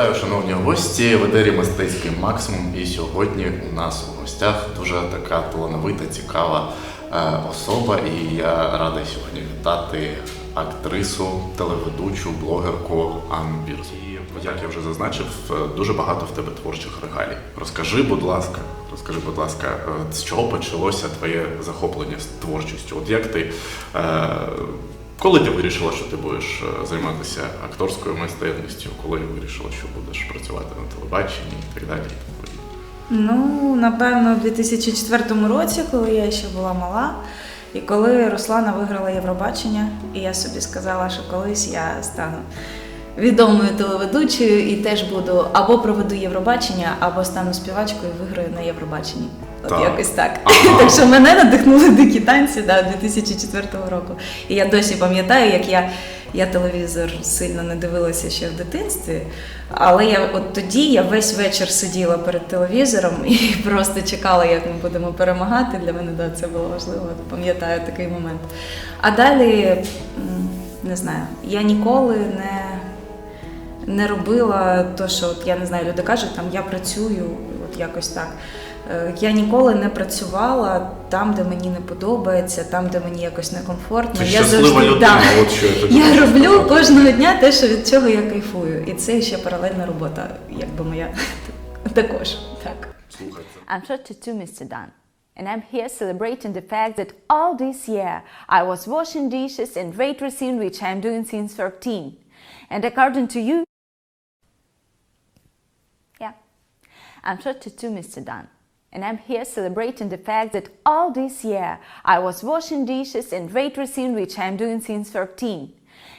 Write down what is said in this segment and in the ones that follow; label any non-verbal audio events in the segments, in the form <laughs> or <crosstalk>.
Вітаю, шановні гості. В етері мистецький максимум. І сьогодні у нас у гостях дуже така талановита, цікава е, особа. І я радий сьогодні вітати актрису, телеведучу, блогерку Анну Бірз. І як я вже зазначив, е, дуже багато в тебе творчих регалій. Розкажи, будь ласка, розкажи, будь ласка, е, з чого почалося твоє захоплення з творчістю? От як ти. Коли ти вирішила, що ти будеш е, займатися акторською майстерністю, коли вирішила, що будеш працювати на телебаченні і так далі? Ну, напевно, в 2004 році, коли я ще була мала, і коли Руслана виграла Євробачення, і я собі сказала, що колись я стану відомою телеведучою і теж буду або проведу Євробачення, або стану співачкою і виграю на Євробаченні. От Так. якось так. Ага. <laughs> Так що мене надихнули дикі танці да, 2004 року. І я досі пам'ятаю, як я, я телевізор сильно не дивилася ще в дитинстві. Але я от тоді я весь вечір сиділа перед телевізором і <laughs> просто чекала, як ми будемо перемагати. Для мене да, це було важливо. Пам'ятаю такий момент. А далі не знаю, я ніколи не. Не робила то, що от, я не знаю, люди кажуть, там я працюю, от якось так. Е, Я ніколи не працювала там, де мені не подобається, там, де мені якось некомфортно. Ти я щаслива людина, да, от що я тобі я роблю сказати. кожного дня те, що від чого я кайфую. І це ще паралельна робота, якби моя <laughs> також. Так. Слухай, це I'm 32, Mr. Dunn, and I'm here celebrating the fact that all this year I was washing dishes and waitressing, which I'm doing since 13. And according to you, I'm 32, Mr. Dunn, and I'm here celebrating the fact that all this year I was washing dishes and waitressing, which I'm doing since 13.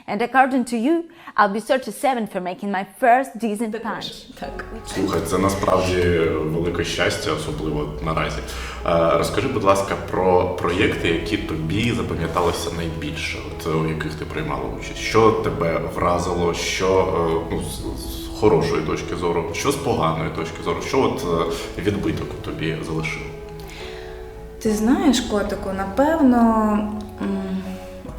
And according to you, I'll be 37 for making my first decent punch. Так. Слухай, це насправді велике щастя, особливо наразі. Е, Розкажи, будь ласка, про проєкти, які тобі запам'яталися найбільше, от у яких ти приймала участь. Що тебе вразило, що е, ну, з, з хорошої точки зору, що з поганої точки зору, що от е, відбиток тобі залишило? Ти знаєш, котику, напевно,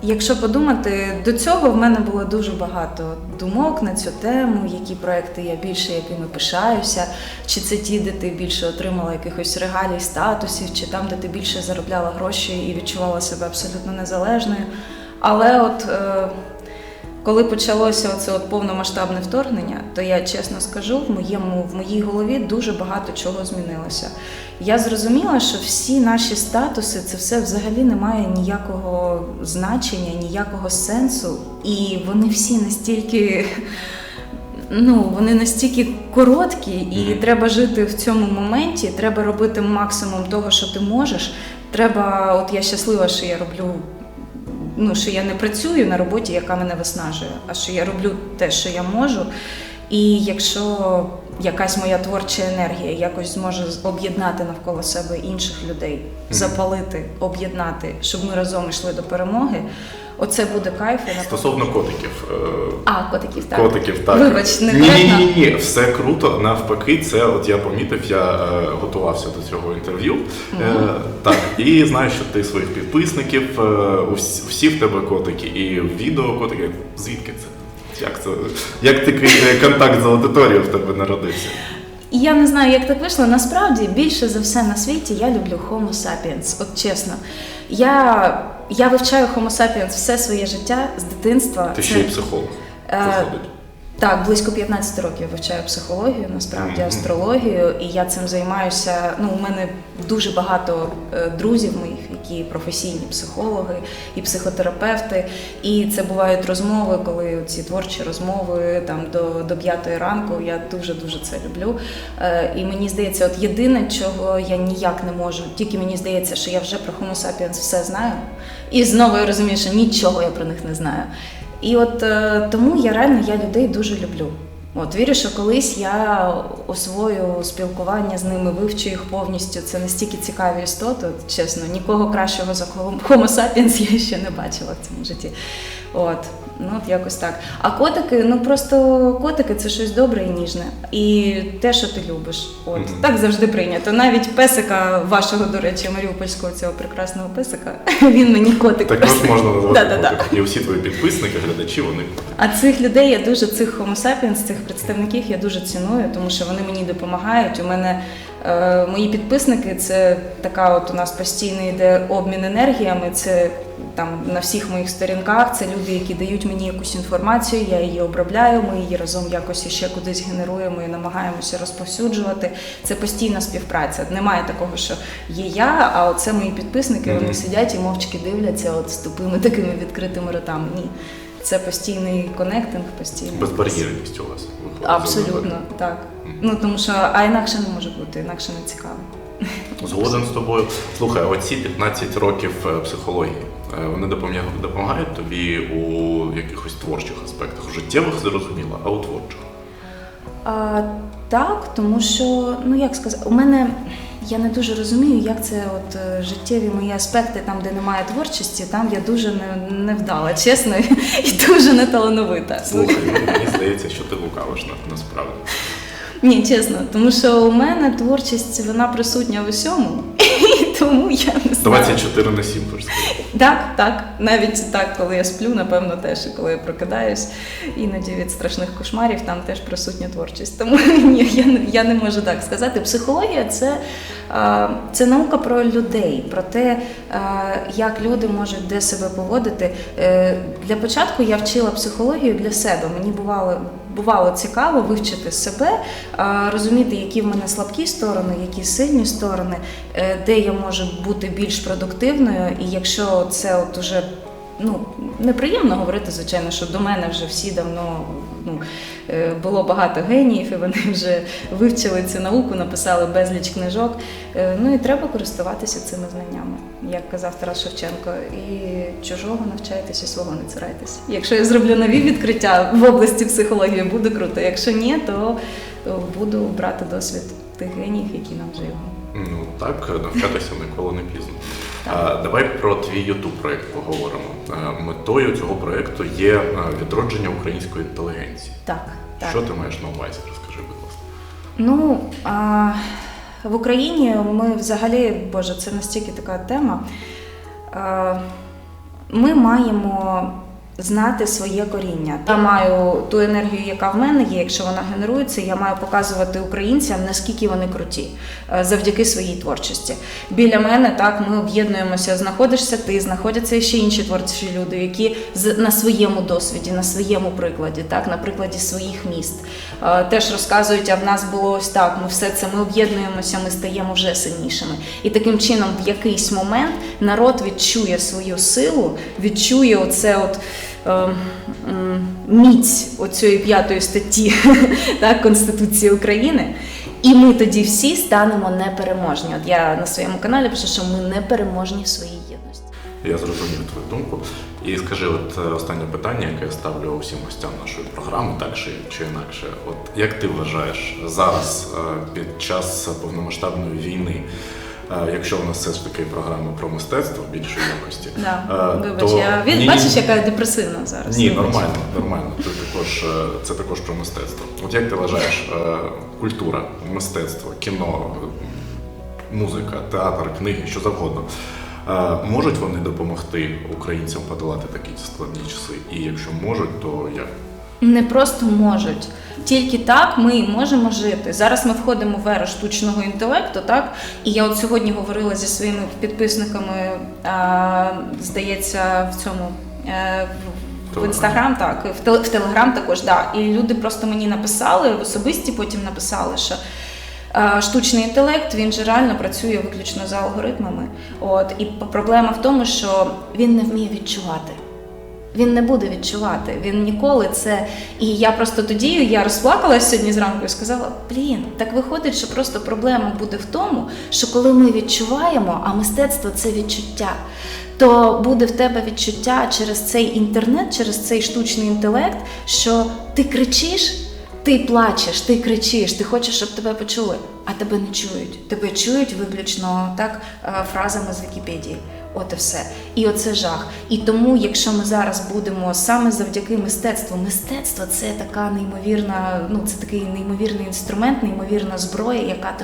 якщо подумати, до цього в мене було дуже багато думок на цю тему, які проекти я більше якими пишаюся, чи це ті, де ти більше отримала якихось регалій, статусів, чи там, де ти більше заробляла гроші і відчувала себе абсолютно незалежною. Але от е, коли почалося оце от повномасштабне вторгнення, то я чесно скажу, в моєму в моїй голові дуже багато чого змінилося. Я зрозуміла, що всі наші статуси це все взагалі не має ніякого значення, ніякого сенсу, і вони всі настільки. Ну, вони настільки короткі, і Мгм. треба жити в цьому моменті. Треба робити максимум того, що ти можеш. Треба, от я щаслива, що я роблю ну, що я не працюю на роботі, яка мене виснажує, а що я роблю те, що я можу. І якщо якась моя творча енергія якось зможе об'єднати навколо себе інших людей, запалити, об'єднати, щоб ми разом йшли до перемоги, оце буде кайф. і напевно- Стосовно котиків. е, А, котиків, так. Котиків, так. Вибач, не ні, ні, ні, ні, все круто. Навпаки, це от я помітив, я е, готувався до цього інтерв'ю. Е, так, і знаю, що ти своїх підписників, е, усі, всі в тебе котики, і відео котики. Звідки це? Як це? Як такий е, контакт з аудиторією в тебе народився? І я не знаю, як так вийшло. Насправді більше за все на світі я люблю Homo sapiens. От чесно. Я, я вивчаю Homo sapiens все своє життя з дитинства. Ти ще й психолог. Е, Виходить. Так, близько 15 років вивчаю психологію, насправді Мгм. астрологію, і я цим займаюся. Ну, у мене дуже багато е, друзів моїх, які професійні психологи і психотерапевти. І це бувають розмови, коли ці творчі розмови там до, до п'ятої ранку. Я дуже дуже це люблю. Е, І мені здається, от єдине, чого я ніяк не можу, тільки мені здається, що я вже про Homo sapiens все знаю. І знову я розумію, що нічого я про них не знаю. І от е, тому я реально я людей дуже люблю. От вірю, що колись я освою спілкування з ними, вивчу їх повністю. Це настільки цікаві істоти, от, чесно, нікого кращого за Homo sapiens я ще не бачила в цьому житті. От. Ну, от якось так. А котики, ну просто котики це щось добре і ніжне. І те, що ти любиш. От Мгм. так завжди прийнято. Навіть песика вашого, до речі, маріупольського цього прекрасного песика. <laughs> Він мені котик. Також просто. можна <laughs> назвати. І всі твої підписники, глядачі, вони А цих людей я дуже цих homo sapiens, цих представників я дуже ціную, тому що вони мені допомагають. У мене е, мої підписники це така, от у нас постійно йде обмін енергіями. Це там на всіх моїх сторінках. Це люди, які дають мені якусь інформацію, я її обробляю. Ми її разом якось іще кудись генеруємо і намагаємося розповсюджувати. Це постійна співпраця. Немає такого, що є я, а оце мої підписники. Вони сидять і мовчки дивляться, от з тупими такими відкритими ротами. Ні. Це постійний конектинг, постійний. безбар'єрність у вас. Абсолютно, так. Ну тому що а інакше не може бути, інакше не цікаво. Згоден з тобою. Слухай, оці 15 років е, психології, вони допомагають, допомагають тобі у якихось творчих аспектах, у життєвих зрозуміло, а у творчих. А, так, тому що, ну як сказати, у мене я не дуже розумію, як це от е, життєві мої аспекти, там, де немає творчості, там я дуже не, невдала, <laughs> чесно, і дуже неталановита. Слухай, ну, мені здається, що ти лукавиш на- насправді. Ні, чесно, тому що у мене творчість вона присутня в усьому, <laughs> і тому я не знаю. 24 на 7, хочеш сказати. Так, так. Навіть так, коли я сплю, напевно, теж і коли я прокидаюсь, іноді від страшних кошмарів там теж присутня творчість. Тому <laughs> ні, я я не можу так сказати. Психологія це, це наука про людей, про те, як люди можуть де себе поводити. Е, Для початку я вчила психологію для себе. Мені бувало. Бувало цікаво вивчити себе, розуміти, які в мене слабкі сторони, які сильні сторони, е, де я можу бути більш продуктивною. І якщо це от уже ну, неприємно говорити, звичайно, що до мене вже всі давно ну, е, було багато геніїв, і вони вже вивчили цю науку, написали безліч книжок. Е, Ну і треба користуватися цими знаннями, як казав Тарас Шевченко. І чужого навчайтеся, свого не цирайтесь. Якщо я зроблю нові відкриття в області психології, буде круто. Якщо ні, то е, буду брати досвід тих геніїв, які нам його. Ну так, навчатися ніколи не пізно. Давай про твій youtube проект поговоримо. Метою цього проекту є відродження української інтелігенції. Так, так. Що ти маєш на увазі? Розкажи, будь ласка. Ну а, в Україні ми взагалі, Боже, це настільки така тема. А, ми маємо знати своє коріння. Я маю ту енергію, яка в мене є. Якщо вона генерується, я маю показувати українцям, наскільки вони круті е, завдяки своїй творчості. Біля мене так ми об'єднуємося. Знаходишся ти, знаходяться ще інші творчі люди, які на своєму досвіді, на своєму прикладі, так на прикладі своїх міст е, теж розказують. А в нас було ось так. Ми все це ми об'єднуємося, ми стаємо вже сильнішими. І таким чином, в якийсь момент народ відчує свою силу, відчує оце от. Е, Міць оцієї п'ятої статті <laughs> так, Конституції України, і ми тоді всі станемо непереможні. От я на своєму каналі пишу, що ми непереможні в своїй єдності. Я зрозумів твою думку. І скажи, от е, останнє питання, яке я ставлю усім гостям нашої програми, так чи, чи інакше. От як ти вважаєш зараз е, під час повномасштабної війни, якщо у нас все ж таки програма про мистецтво більшої якості, Да. е, Вибач, то я від, ні, бачиш, яка депресивна зараз. ні, Вибач. нормально, нормально. Ти також е, це також про мистецтво. От як ти вважаєш, е, культура, мистецтво, кіно, музика, театр, книги, що завгодно. Можуть вони допомогти українцям подолати такі складні часи? І якщо можуть, то як? Не просто можуть. Тільки так ми можемо жити. Зараз ми входимо в еру штучного інтелекту, так? І я от сьогодні говорила зі своїми підписниками, а, здається, в цьому. е, в- інстаграм, так, в, в телеграм також, да. І люди просто мені написали, в особисті потім написали, що е, штучний інтелект він же реально працює виключно за алгоритмами. От і проблема в тому, що він не вміє відчувати. Він не буде відчувати. Він ніколи це. І я просто тоді я розплакалась сьогодні зранку і сказала: блін, так виходить, що просто проблема буде в тому, що коли ми відчуваємо, а мистецтво це відчуття, то буде в тебе відчуття через цей інтернет, через цей штучний інтелект, що ти кричиш. Ти плачеш, ти кричиш, ти хочеш, щоб тебе почули, а тебе не чують. Тебе чують виключно так е, фразами з Вікіпедії. От і все. І оце жах. І тому, якщо ми зараз будемо саме завдяки мистецтву, мистецтво це така неймовірна, ну це такий неймовірний інструмент, неймовірна зброя, яка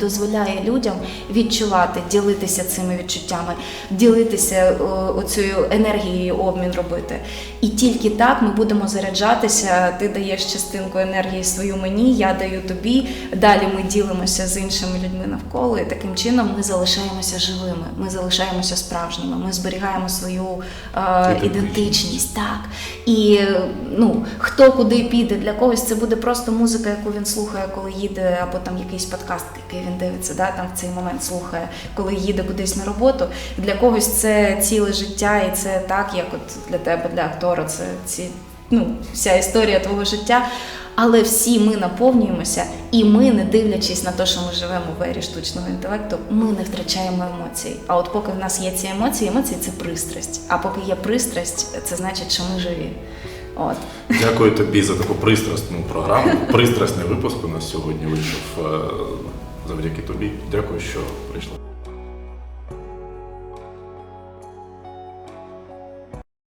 дозволяє, людям відчувати, ділитися цими відчуттями, ділитися оцею енергією обмін робити. І тільки так ми будемо заряджатися. Ти даєш частинку енергії свою мені, я даю тобі. Далі ми ділимося з іншими людьми навколо, і таким чином ми залишаємося живими. Ми залишаємося справжніми. Ми зберігаємо свою е, Ідентичність. Так і ну хто куди піде, для когось це буде просто музика, яку він слухає, коли їде, або там якийсь подкаст, який він дивиться, да, там в цей момент слухає, коли їде кудись на роботу. Для когось це ціле життя, і це так, як от для тебе, для актора, це ці ну, вся історія твого життя. Але всі ми наповнюємося, і ми, не дивлячись на те, що ми живемо в ері штучного інтелекту, ми не втрачаємо емоцій. А от поки в нас є ці емоції, емоції це пристрасть. А поки є пристрасть, це значить, що ми живі. От. Дякую тобі за таку пристрасну програму. Пристрасний випуск у нас сьогодні вийшов е, завдяки тобі. Дякую, що прийшла.